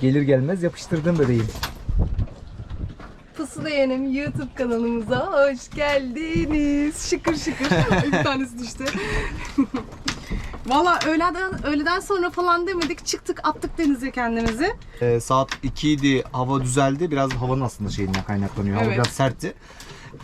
Gelir gelmez yapıştırdım bebeğim. Pusula Yenim YouTube kanalımıza hoş geldiniz. Şıkır şıkır. bir tanesi düştü. Valla öğleden, öğleden sonra falan demedik. Çıktık attık denize kendimizi. Ee, saat 2 idi. Hava düzeldi. Biraz havanın aslında şeyinden kaynaklanıyor. Hava Evet. biraz sertti.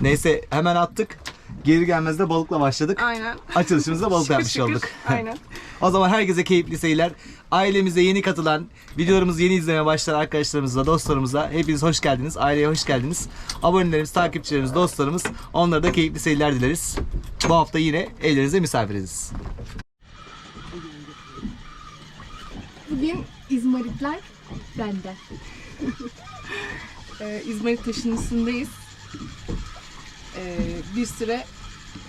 Neyse hemen attık. Gelir gelmez de balıkla başladık. Aynen. Açılışımızda balık Şıkır yapmış şıkır. olduk. Aynen. O zaman herkese keyifli seyirler. Ailemize yeni katılan, videolarımızı yeni izlemeye başlayan arkadaşlarımıza, dostlarımıza hepiniz hoş geldiniz. Aileye hoş geldiniz. Abonelerimiz, takipçilerimiz, dostlarımız onlara da keyifli seyirler dileriz. Bu hafta yine evlerinize misafiriz. Bugün İzmaritler benden. ee, İzmarit taşının üstündeyiz. Ee, bir süre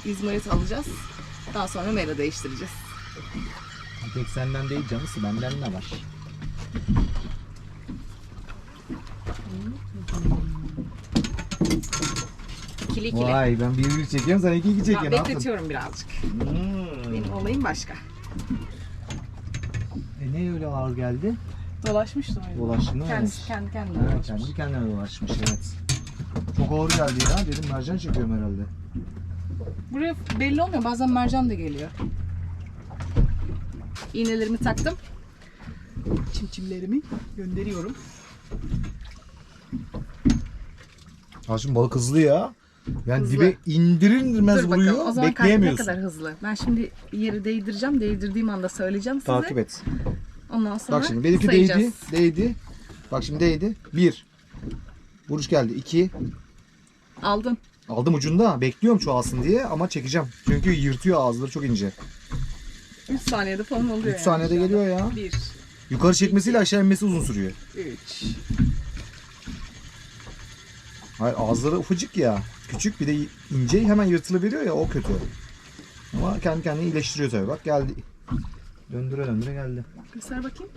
İzmarit alacağız. Daha sonra mera değiştireceğiz. Tek senden değil canısı benden ne var? İkili ikili. Vay ben bir bir çekiyorum sen iki iki Ben çekiyorsun. bekletiyorum birazcık. Hmm. Benim olayım başka. E ne öyle ağır geldi? Dolaşmıştım öyle. Dolaştın değil mi? Kendisi kendi kendine Evet, dolaşmış. kendi kendine dolaşmış evet. Çok ağır geldi ya dedim mercan çekiyorum herhalde. Buraya belli olmuyor. Bazen mercan da geliyor. İğnelerimi taktım. Çimçimlerimi gönderiyorum. Ha şimdi balık hızlı ya. Yani Hızlı. dibe indirir indirmez Dur bakalım. vuruyor. O zaman kaç- ne Bekleyemiyorsun. kadar hızlı. Ben şimdi yeri değdireceğim. Değdirdiğim anda söyleyeceğim size. Takip et. Ondan sonra Bak şimdi benimki sayacağız. değdi. Değdi. Bak şimdi değdi. Bir. Vuruş geldi. İki. Aldın. Aldım ucunda. Bekliyorum çoğalsın diye ama çekeceğim. Çünkü yırtıyor ağızları çok ince. 3 saniyede falan oluyor 3 yani saniyede geliyor ya. 1, Yukarı çekmesiyle aşağı inmesi uzun sürüyor. 3. Hayır ağızları ufacık ya. Küçük bir de ince hemen yırtılıveriyor ya o kötü. Ama kendi kendini iyileştiriyor tabii. Bak geldi. Döndüre döndüre geldi. Göster bakayım.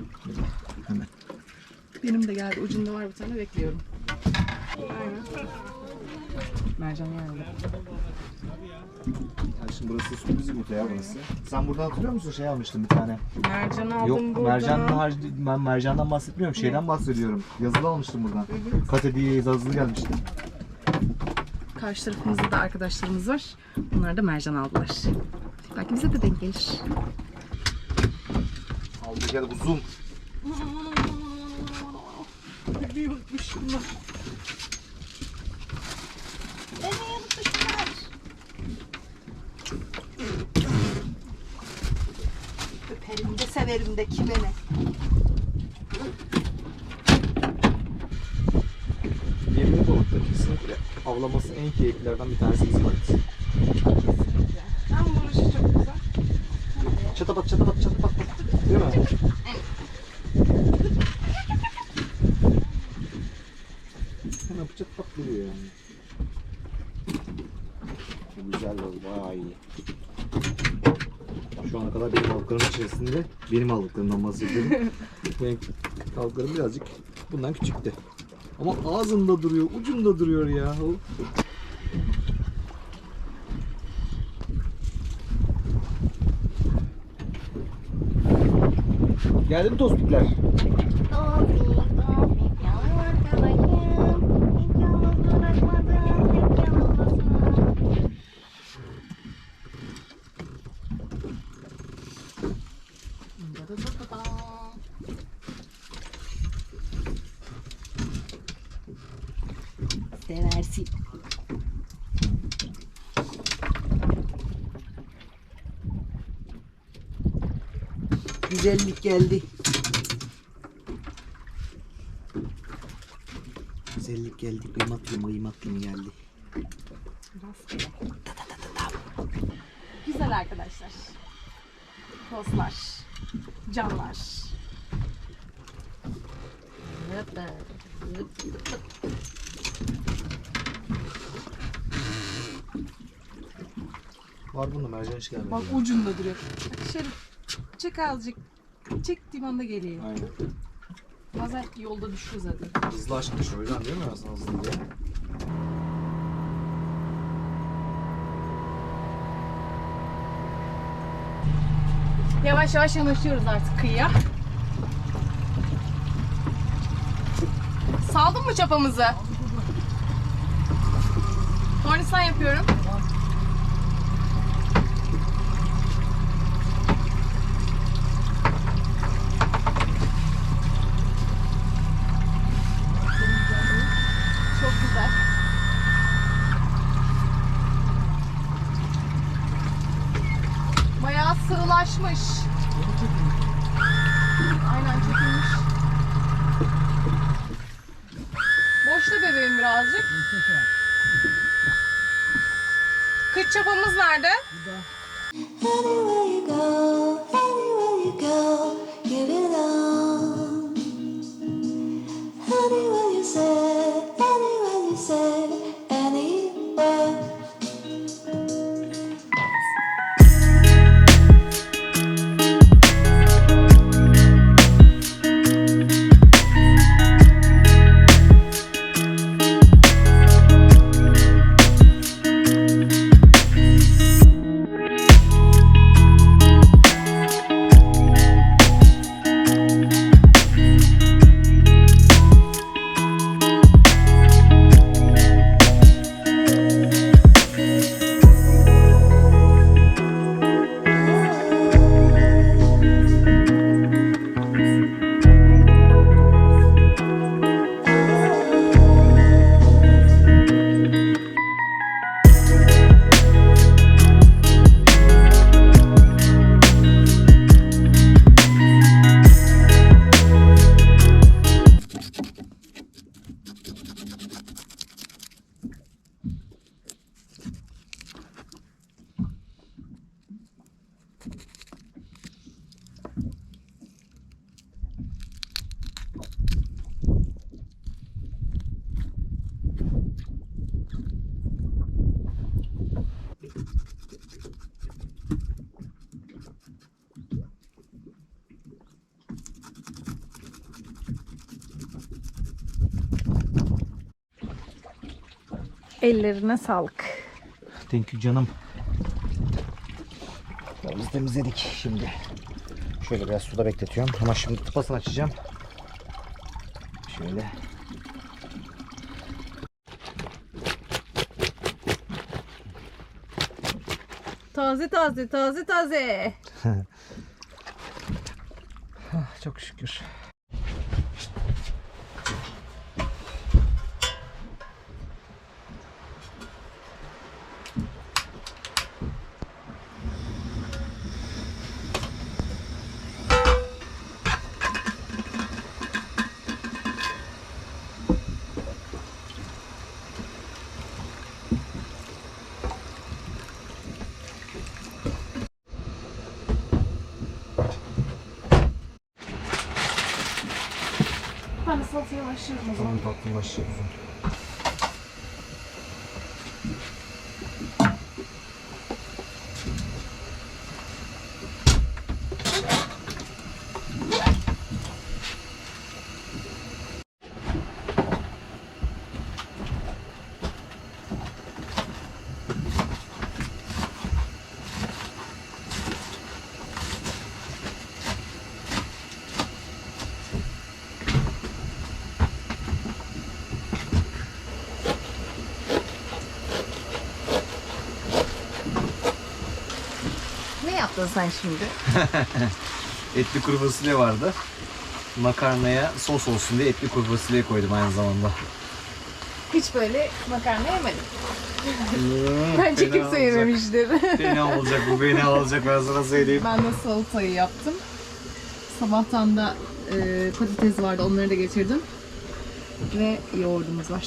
Hemen. Benim de geldi. Ucunda var bir tane bekliyorum. Aynen. Mercan geldi. Ya şimdi burası sürpriz yumurta ya burası. Sen buradan hatırlıyor musun şey almıştın bir tane? Mercan aldım Yok buradan. mercandan, harc- ben mercandan bahsetmiyorum şeyden bahsediyorum. Yazılı almıştım buradan. Kate diye yazılı gelmişti. Karşı tarafımızda da arkadaşlarımız var. Onlar da mercan aldılar. Belki bize de denk gelir. Aldı gel uzun. Büyükmüş bunlar. Kime ne. Yemli balıkta kesinlikle avlaması en keyiflilerden bir tanesi izmarit. Hem vuruşu çok güzel. Çatapat çatapat çatapat. Değil mi? Hemen çat pat duruyor yani. Bu güzel oldu bayağı iyi. Ana kadar benim balıklarım içerisinde benim balıklarımdan bahsediyorum. benim balıklarım birazcık bundan küçüktü. Ama ağzında duruyor, ucunda duruyor ya. Geldi mi tospikler? Güzellik geldi. Güzellik geldi. Kıymatlı kıymatlı geldi. Rastgele. Güzel arkadaşlar. Dostlar. Canlar. Var bunda mercan hiç gelmedi. Bak ucunda duruyor. Şerif. Çek azıcık. Çektiğim anda geliyor. Aynen. Bazen yolda düşüyor zaten. Hızlı o yüzden değil mi aslında hızlı diye? Yavaş yavaş yanaşıyoruz artık kıyıya. Saldın mı çapamızı? Kornisan yapıyorum. mas Ellerine sağlık. Thank you canım. Biz temizledik şimdi. Şöyle biraz suda bekletiyorum ama şimdi tıpasını açacağım. Şöyle. Taze taze taze taze. Ah, Çok şükür. Ben de başlıyorum o. Tamam tatlım. Ne yaptın sen şimdi? Etli kuru fasulye vardı. Makarnaya sos olsun diye etli kuru fasulye koydum aynı zamanda. Hiç böyle makarna yemedim. Bence Fena kimse olacak. yememiştir. Fena olacak bu beni alacak ben sana söyleyeyim. ben de salatayı yaptım. Sabahtan da e, patates vardı onları da getirdim. Ve yoğurdumuz var.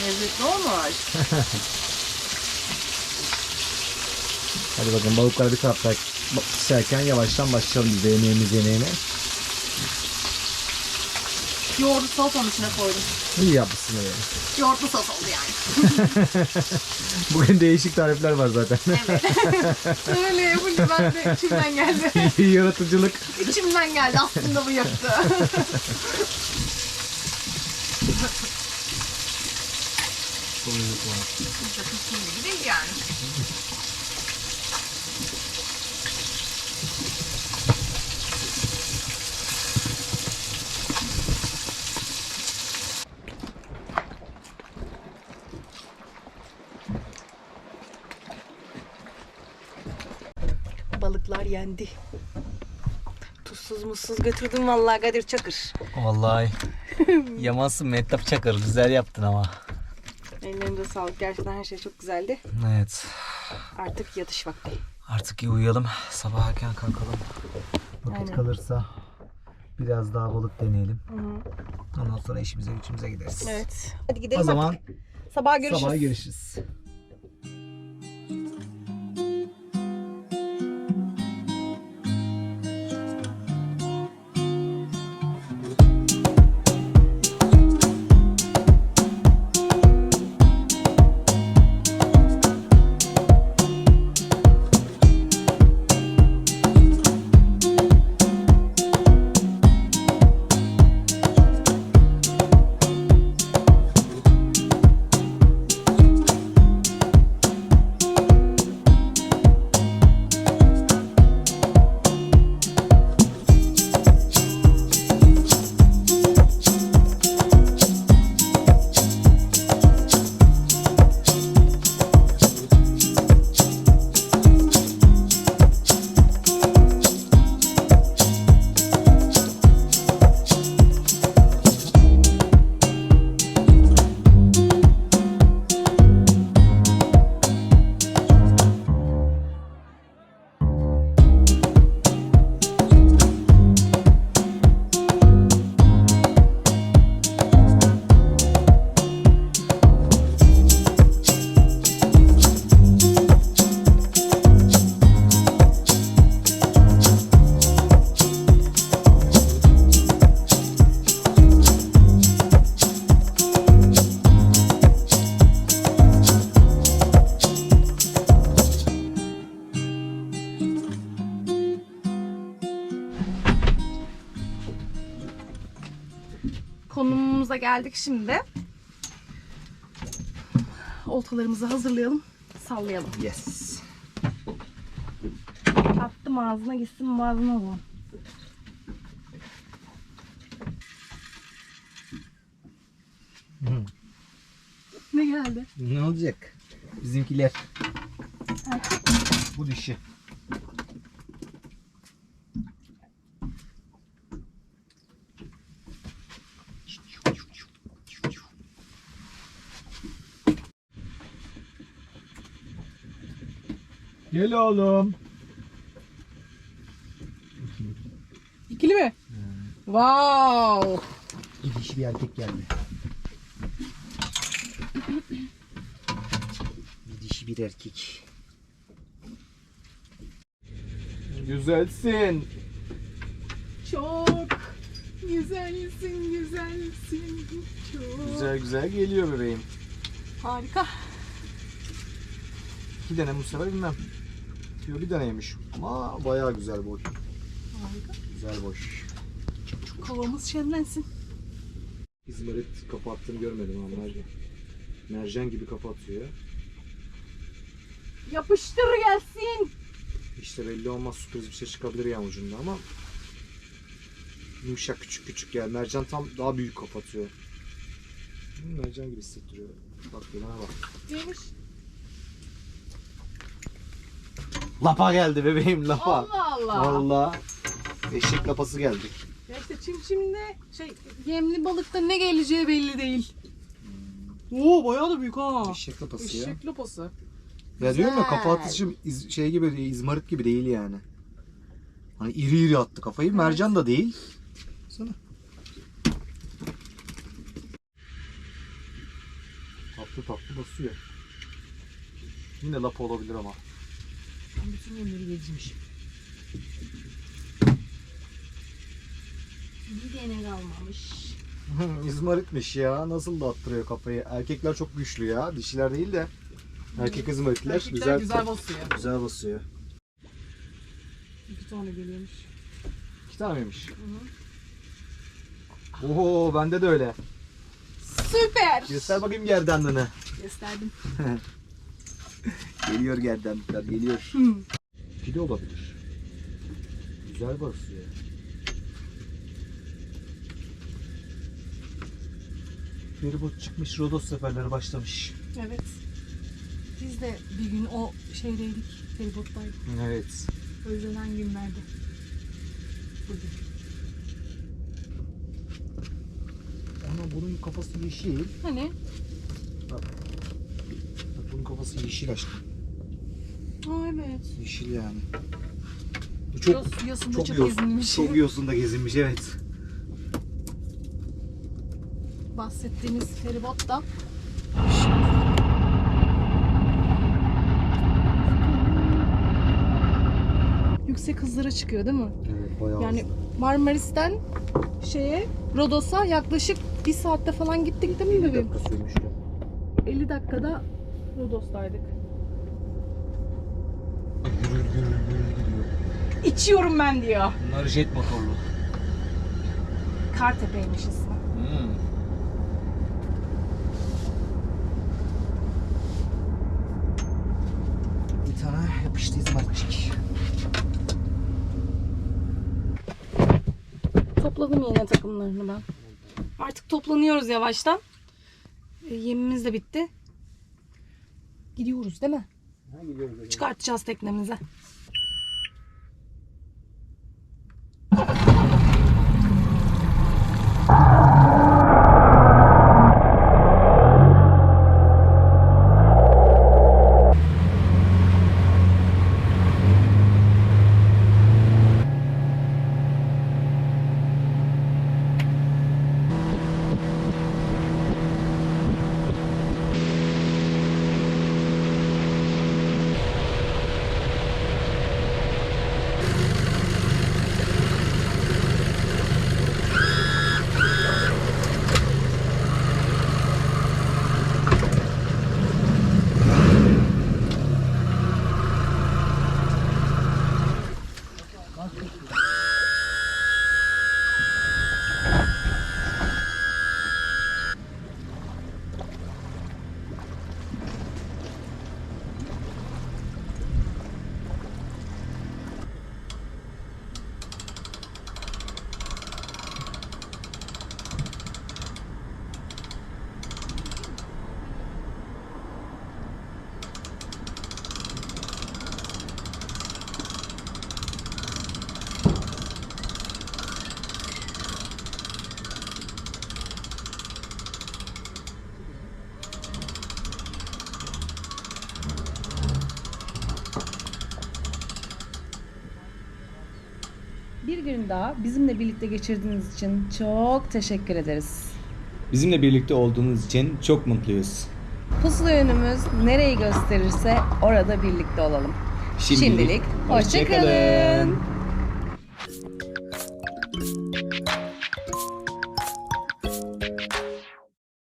Tatlı olmuş. Hadi bakalım balıklar bir tarafta pişerken yavaştan başlayalım biz de yemeğimiz yemeğine. Yoğurdu salatanın içine koydum. İyi yapmışsın öyle. Yoğurtlu sos oldu yani. Bugün değişik tarifler var zaten. Evet. Öyle yapınca ben de içimden geldi. Yaratıcılık. İçimden geldi aslında bu yaptı. Gibi değil yani. Balıklar yendi. Tuzsuz mutsuz götürdüm vallahi Kadir Çakır. Vallahi yamazsın Mehtap Çakır. Güzel yaptın ama. Ellerinde sağlık. Gerçekten her şey çok güzeldi. Evet. Artık yatış vakti. Artık iyi uyuyalım. Sabah erken kalkalım. Vakit Aynen. kalırsa biraz daha balık deneyelim. Ondan sonra işimize gücümüze gideriz. Evet. Hadi gidelim O zaman artık. Sabah görüşürüz. sabah görüşürüz. Geldik şimdi. Oltalarımızı hazırlayalım. Sallayalım. Yes. Attım ağzına gitsin ağzına bu. Ne geldi? Ne olacak? Bizimkiler. Bu dişi. Gel oğlum. İkili mi? Wow. Bir dişi bir erkek geldi. Bir dişi bir erkek. Güzelsin. Çok güzelsin, güzelsin. Çok. Güzel güzel geliyor bebeğim. Harika. İki tane bu sefer bilmem. Diyor bir taneymiş. Ama bayağı güzel boy. Harika. Güzel boy. Kovamız şenlensin. İzmarit kapattığını görmedim ama mercan. Mercan gibi kapatıyor ya. Yapıştır gelsin. İşte belli olmaz sürpriz bir şey çıkabilir ya ucunda ama yumuşak küçük küçük yani mercan tam daha büyük kapatıyor. Mercan gibi hissettiriyor. Bak buna bak. Neymiş? Lapa geldi bebeğim lapa. Allah Allah. Valla. Eşek lapası geldi. Ya işte çimçimde şey yemli balıkta ne geleceği belli değil. Oo bayağı da büyük ha. Eşek lapası ya. Eşek lopası. Ya diyorum ya kafa atışı iz- şey gibi değil, izmarit gibi değil yani. Hani iri iri attı kafayı. Mercan da değil. Sana. Tatlı tatlı basıyor. Yine lapa olabilir ama. Bütün yemleri gezmiş. Bir tane kalmamış. İzmaritmiş ya. Nasıl da attırıyor kafayı. Erkekler çok güçlü ya. Dişiler değil de. Erkek izmaritler Erkekler güzel, güzel basıyor. güzel basıyor. İki tane geliyormuş. İki tane miymiş? Oho bende de öyle. Süper. Göster bakayım gerdanlığını. Gösterdim. Geliyor gerdanlıklar geliyor. Pide olabilir. Güzel basıyor. Feribot çıkmış, Rodos seferleri başlamış. Evet. Biz de bir gün o şeydeydik. Feribottaydık. Evet. Özlenen günlerde. Bugün. Ama bunun kafası yeşil. Hani? Bak bunun kafası yeşil aşkım. Aa evet. Yeşil yani. Bu çok Yos, yosunda çok çok, gezinmiş. çok yosunda gezinmiş evet. Bahsettiğimiz feribot da yüksek hızlara çıkıyor değil mi? Evet bayağı Yani Marmaris'ten şeye Rodos'a yaklaşık bir saatte falan gittik değil mi bebeğim? dakika sürmüş ya. 50 dakikada Rodos'taydık. İçiyorum ben diyor. Bunlar jet motorlu. Kartepe'ymiş ismi. Hmm. Bir tane yapıştı izmaritçik. Topladım yine takımlarını ben. Artık toplanıyoruz yavaştan. E, yemimiz de bitti. Gidiyoruz değil mi? Ha gidiyoruz. Çıkartacağız teknemize. you daha bizimle birlikte geçirdiğiniz için çok teşekkür ederiz. Bizimle birlikte olduğunuz için çok mutluyuz. Pusula yönümüz nereyi gösterirse orada birlikte olalım. Şimdilik, hoşça hoşça kalın. kalın.